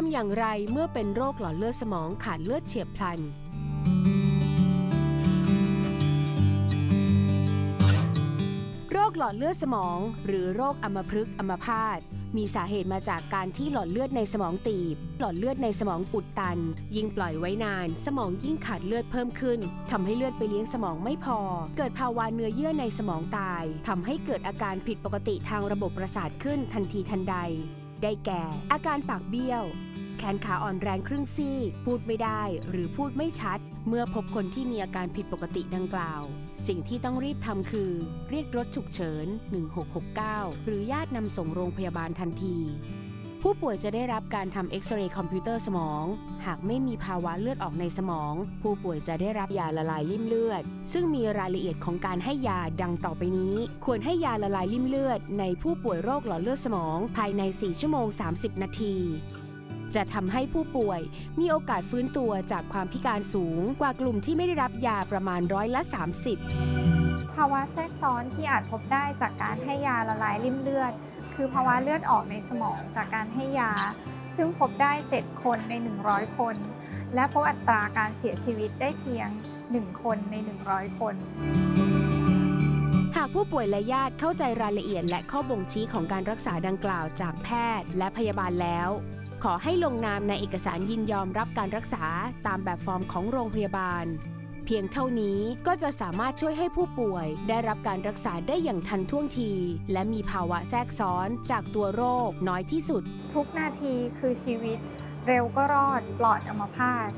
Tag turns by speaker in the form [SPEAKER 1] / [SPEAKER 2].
[SPEAKER 1] ทำอย่างไรเมื่อเป็นโรคหลอดเลือดสมองขาดเลือดเฉียบพลัน โรคหลอดเลือดสมอง หรือโรคอัมพฤกษ์อัมพาตมีสาเหตุมาจากการที่หลอดเลือดในสมองตีบ หลอดเลือดในสมองอุดตัน ยิ่งปล่อยไว้นาน สมองยิ่งขาดเลือดเพิ่มขึ้นทำให้เลือดไปเลี้ยงสมองไม่พอ เกิดภาวะเนื้อเยื่อในสมองตายทำให้เกิดอาการผิดปกติทางระบบประสาทขึ้นทันทีทันใด ได้แก่ อาการปากเบี้ยว แขนขาอ่อนแรงครึ่งซีกพูดไม่ได้หรือพูดไม่ชัด เมื่อพบคนที่มีอาการผิดปกติดังกล่าว สิ่งที่ต้องรีบทำคือ เรียกรถฉุกเฉิน 1669 หรือญาตินำส่งโรงพยาบาลทันที ผู้ป่วยจะได้รับการทำเอ็กซเรย์คอมพิวเตอร์สมอง หากไม่มีภาวะเลือดออกในสมอง ผู้ป่วยจะได้รับยาละลายริ่มเลือด ซึ่งมีรายละเอียดของการให้ยาดังต่อไปนี้ ควรให้ยาละลายริ่มเลือด ในผู้ป่วยโรคหลอดเลือดสมอง ภายใน 4 ชั่วโมง 30 นาที จะทำให้ผู้ป่วยมีโอกาสฟื้นตัวจากความพิการสูงกว่ากลุ่มที่ไม่ได้รับยาประมาณร้อยละ 30
[SPEAKER 2] ภาวะแทรกซ้อนที่อาจพบได้จากการให้ยาละลายริ่มเลือด คือภาวะเลือดออกในสมองจากการให้ยา ซึ่งพบได้ 7 คนใน 100 คน และพบอัตราการเสียชีวิตได้เพียง 1 คนใน 100 คน
[SPEAKER 1] หากผู้ป่วยและญาติเข้าใจรายละเอียดและข้อบ่งชี้ของการรักษาดังกล่าวจากแพทย์และพยาบาลแล้ว ขอให้ลงนามในเอกสารยินยอมรับการรักษาตามแบบฟอร์มของโรงพยาบาล เพียงเท่านี้ก็จะสามารถช่วยให้ผู้ป่วย ได้รับการรักษาได้อย่างทันท่วงที และมีภาวะแทรกซ้อนจากตัวโรคน้อยที่สุด
[SPEAKER 2] ทุกนาทีคือชีวิต เร็วก็รอดปลอดอัมพาต